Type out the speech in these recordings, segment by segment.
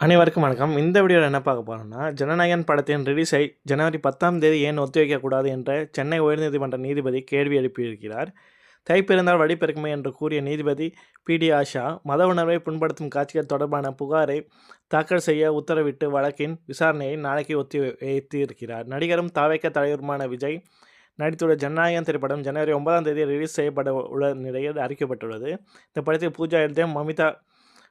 அனைவருக்கும் வணக்கம். இந்த வீடியோவில் என்ன பார்க்க போகிறோம்னா ஜனநாயகன் படத்தின் ரிலீஸை ஜனவரி 10ஆம் தேதி ஏன் ஒத்திவைக்கக்கூடாது என்ற சென்னை உயர்நீதிமன்ற நீதிபதி கேள்வி எழுப்பியிருக்கிறார். தைப்பிறந்தால் பிறந்தால் என்று கூறிய நீதிபதி பி. டி. ஆஷா, மத உணர்வை புண்படுத்தும் காட்சிகள் தொடர்பான புகாரை தாக்கல் செய்ய உத்தரவிட்டு வழக்கின் விசாரணையை நாளைக்கு ஒத்தி வைத்திருக்கிறார். நடிகரும் தாவைக்க தலைவருமான விஜய் நடித்துள்ள ஜனநாயகன் திரைப்படம் ஜனவரி ஒன்பதாம் தேதி ரிலீஸ் செய்யப்பட உள்ள நிலையில் அறிவிக்கப்பட்டுள்ளது. இந்த படத்தில் பூஜா ஹெக்டே, மமிதா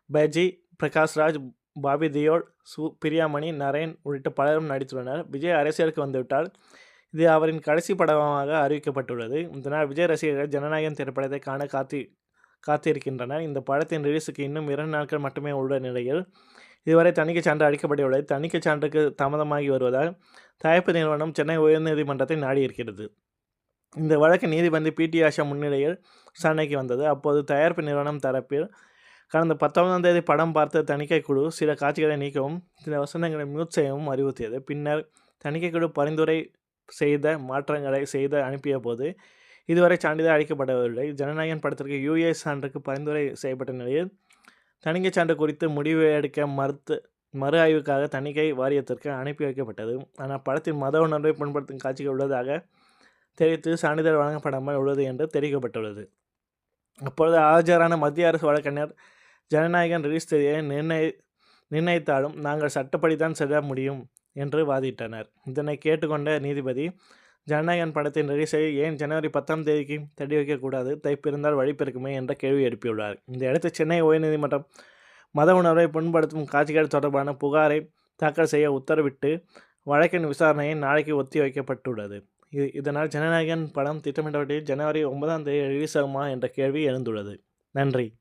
பஜி, பிரகாஷ்ராஜ், பாபி தியோல், சு. பிரியாமணி, நரேன் உள்ளிட்ட பலரும் நடித்துள்ளனர். விஜய் அரசியலுக்கு வந்துவிட்டால் இது அவரின் கடைசி படமாக அறிவிக்கப்பட்டுள்ளது. இதனால் விஜய் ரசிகர்கள் ஜனநாயகன் திரைப்படத்தை காண காத்தி காத்திருக்கின்றனர். இந்த படத்தின் ரிலீஸுக்கு இன்னும் இரண்டு நாட்கள் மட்டுமே உள்ள நிலையில், இதுவரை தணிக்கை சான்று அளிக்கப்பட்டுள்ளது தணிக்கை சான்றுக்கு தாமதமாகி வருவதால் தயாரிப்பு நிறுவனம் சென்னை உயர்நீதிமன்றத்தை நாடியிருக்கிறது. இந்த வழக்கு நீதிபதி பி. டி. ஆஷா முன்னிலையில் விசாரணைக்கு வந்தது. அப்போது தயாரிப்பு நிறுவனம் தரப்பில், கடந்த 19ஆம் தேதி படம் பார்த்த தணிக்கை குழு சில காட்சிகளை நீக்கவும், சில வசனங்களை மியூட் செய்யவும் அறிவுறுத்தியது. பின்னர் தணிக்கை குழு பரிந்துரை செய்த மாற்றங்களை செய்து அனுப்பியபோது, இதுவரை சான்றிதழ் அளிக்கப்படவில்லை. ஜனநாயகன் படத்திற்கு யூஏ சான்றுக்கு பரிந்துரை செய்யப்பட்ட நிலையில், தணிக்கைச் சான்று குறித்து முடிவு எடுக்க மறுத்து மறு ஆய்வுக்காக தணிக்கை வாரியத்திற்கு அனுப்பி வைக்கப்பட்டது. ஆனால் படத்தின் மத உணர்வை புண்படுத்தும் காட்சிகள் உள்ளதாக தெரிவித்து சான்றிதழ் வழங்கப்படாமல் உள்ளது என்று தெரிவிக்கப்பட்டுள்ளது. அப்பொழுது ஆஜரான மத்திய அரசு வழக்கறிஞர், ஜனநாயகன் ரிலீஸ் தேதியை நிர்ணய நிர்ணயித்தாலும் நாங்கள் சட்டப்படி தான் செல்ல முடியும் என்று வாதிட்டனர். இதனை கேட்டுக்கொண்ட நீதிபதி, ஜனநாயகன் படத்தின் ரிலீஸை ஏன் ஜனவரி 10ஆம் தேதிக்கு தள்ளி வைக்கக்கூடாது, தைப்பிருந்தால் வழிபெருக்குமே என்ற கேள்வி எழுப்பியுள்ளார். இதையடுத்து சென்னை உயர்நீதிமன்றம் மத உணர்வை புண்படுத்தும் காட்சிகள் தொடர்பான புகாரை தாக்கல் செய்ய உத்தரவிட்டு வழக்கின் விசாரணையை நாளைக்கு ஒத்தி வைக்கப்பட்டுள்ளது. இது இதனால் ஜனநாயகன் படம் திட்டமிட்டபடி ஜனவரி ஒன்பதாம் தேதி ரிலீஸ் ஆகுமா என்ற கேள்வி எழுந்துள்ளது. நன்றி.